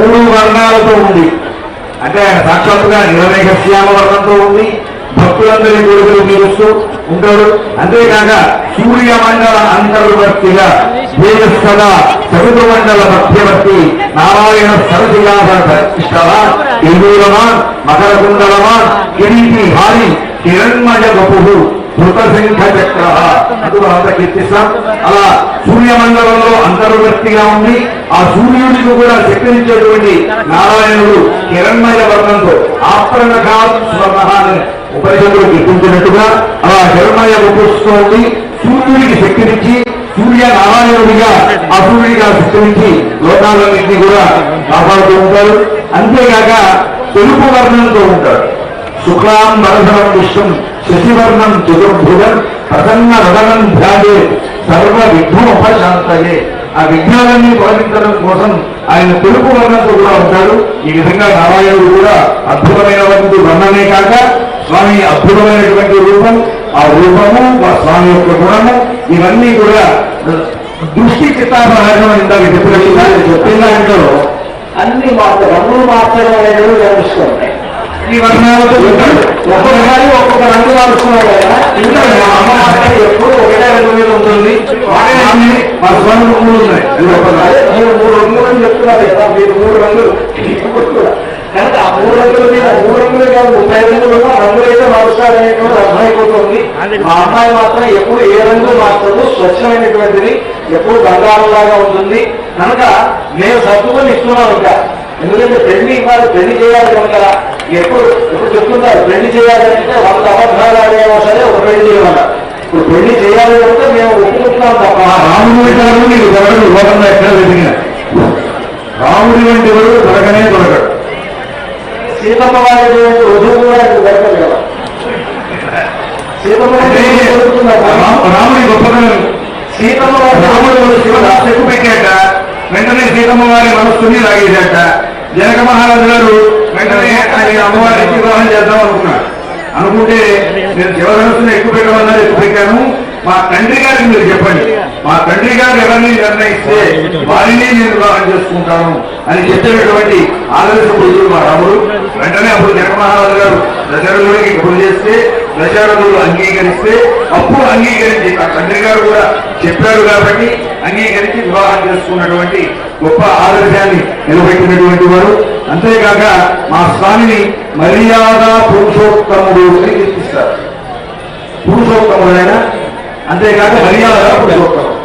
మూడు వర్ణాలతో ఉంది. అంటే ఆయన సాక్షాత్తుగా నిరవేక శ్యామ వర్ణంతో ఉంది. భక్తులందరి కోరికలు తీరుస్తూ ఉంటాడు. అంతేకాక సూర్య మండల అంతర్వర్తిగా దేవస్థల చతుర్థ మండల మధ్యవర్తి నారాయణ సరసిలాభ ఇందూరమాన్ మకర కుండలమాన్ కిరీటి హారి కిరణ్మయ వపు ధృతశంఖ చక్ర అది మనంతా అలా సూర్యమండలంలో అంతర్వర్తిగా ఉండి ఆ సూర్యుడికి కూడా శక్తినిచ్చేటువంటి నారాయణుడు కిరణ్మయ వర్ణంతో ఆప్రణఘా స్వర్ణ అని ఉపనిషత్తులు గుర్తించినట్టుగా అలా కిరణ్మయ వపుస్తూ సూర్యుడికి శక్తినిచ్చి సూర్య నారాయణుడిగా ఆ సూర్యుడిగా శక్తినిచ్చి లోకాలన్నింటినీ కూడా కాపాడుతూ ఉంటారు అంతేగాక తెలుపు వర్ణంతో ఉంటాడు. శుక్లాం వరధరం విశ్వం శశివర్ణం చతుర్భుజం ప్రసన్న రదనం ధ్యాదే సర్వ విఘ్నోపశాంతయే ఆ విఘ్నాలన్నీ తొలగించడం కోసం ఆయన తెలుపు వర్ణంతో కూడా ఉంటాడు. ఈ విధంగా నారాయణుడు కూడా అద్భుతమైనటువంటి వర్ణమే కాక స్వామి అద్భుతమైనటువంటి రూపం ఆ రూపము మా స్వామి యొక్క గుణము ఇవన్నీ కూడా దృష్టి చిత్తాపహారం ఇందాక చెప్పినట్టుగా చెప్పిన దాంట్లో అన్ని మార్చ రంగులు మార్చడం అనేది కనిపిస్తుంది ఈ వర్ణాలతో ఒక్కొక్కసారి ఒక్కొక్క రంగు మారుస్తున్నాడు కదా. ఇంకా మా అమ్మ మాత్రం ఎప్పుడు ఒకటే రంగు మీద ఉంటుంది. ఆమె మా స్వామి మూడు ఉన్నాయి. మీరు మూడు రంగులు అని చెప్తున్నారు. కదా మీరు మూడు రంగులు. కనుక ఆ మూడు రంగుల మీద మూడు రంగులు కాదు ముప్పై రంగులు రంగులైతే రంగులు అయితే మారుస్తారనేటువంటి అర్థమైపోతుంది. మా అమ్మాయి మాత్రం ఎప్పుడు ఏ రంగు మార్చదు స్వచ్ఛమైనటువంటిది ఎప్పుడు బంగారంలాగా ఉంటుంది. కనుక మేము సర్దుకొని ఇస్తున్నాం ఇంకా. ఎందుకంటే పెళ్ళి ఇవ్వాలి పెళ్ళి చేయాలి కనుక ఎప్పుడు ఎప్పుడు చెప్తుంటారు పెళ్ళి చేయాలంటే వంద అబద్ధాలు ఆడేమో సరే ఒక పెళ్ళి చేయమన్నారు. ఇప్పుడు పెళ్ళి చేయాలి అంటే మేము ఒప్పుకుంటున్నాం తప్ప. రాముడి గారు నీకు దొరకడు లోకంలో ఎక్కడ వెతికిన. రాముడి వంటి వాడు దొరకనే దొరకడు. సీతమ్మ వారి వధువు కూడా దొరకదు కదా. సీతమ్మ రా- రాముడి గొప్పతనం. సీతమ్మ రాముడు శివదాసు పెట్టాక వెంటనే సీతమ్మ వారి మనస్సుని లాగేశాట జనక మహారాజు గారు వెంటనే ఆయన అమ్మవారికి వివాహం చేద్దాం అనుకున్నాడు. అనుకుంటే నేను శివధనస్సుని ఎక్కువ పెట్టమన్నారు ఎక్కువ పెట్టాను. మా తండ్రి గారికి మీరు చెప్పండి. మా తండ్రి గారు ఎవరిని నిర్ణయిస్తే వారిని నేను వివాహం చేసుకుంటాను అని చెప్పినటువంటి ఆదర్శ పురుషుడు మా రాముడు. వెంటనే అప్పుడు జగన్మహారాజు గారు దశరథుడికి గురి చేస్తే దశరథుడు అంగీకరిస్తే అప్పుడు అంగీకరించి ఆ తండ్రి గారు కూడా చెప్పారు కాబట్టి అంగీకరించి వివాహం చేసుకున్నటువంటి గొప్ప ఆదర్శాన్ని నిలబెట్టినటువంటి వారు. అంతేకాక మా స్వామిని మర్యాద పురుషోత్తముడు అని కీర్తిస్తారు. పురుషోత్తముడైన అంతేకాక మర్యాద పురుషోత్తముడు.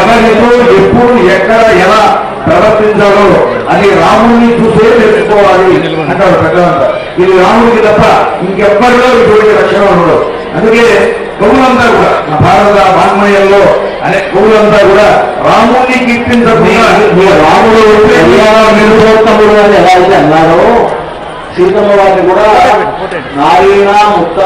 ఎవరితో ఎప్పుడు ఎక్కడ ఎలా ప్రవర్తించాలో అది రాముడిని చూసే తెలుసుకోవాలి అంటారు పెద్దలంతా. ఇది రాముడికి తప్ప ఇంకెవ్వరిలో ఇటువంటి లక్షణం ఉండదు. అందుకే కవులంతా కూడా మన భారత వాంగ్మయంలో అనే కవులంతా కూడా రాముడిని కీర్తించకుండా రాముడు ఎలా అయితే అన్నారో సీతమ్మ వారిని కూడా నారీణ ముక్త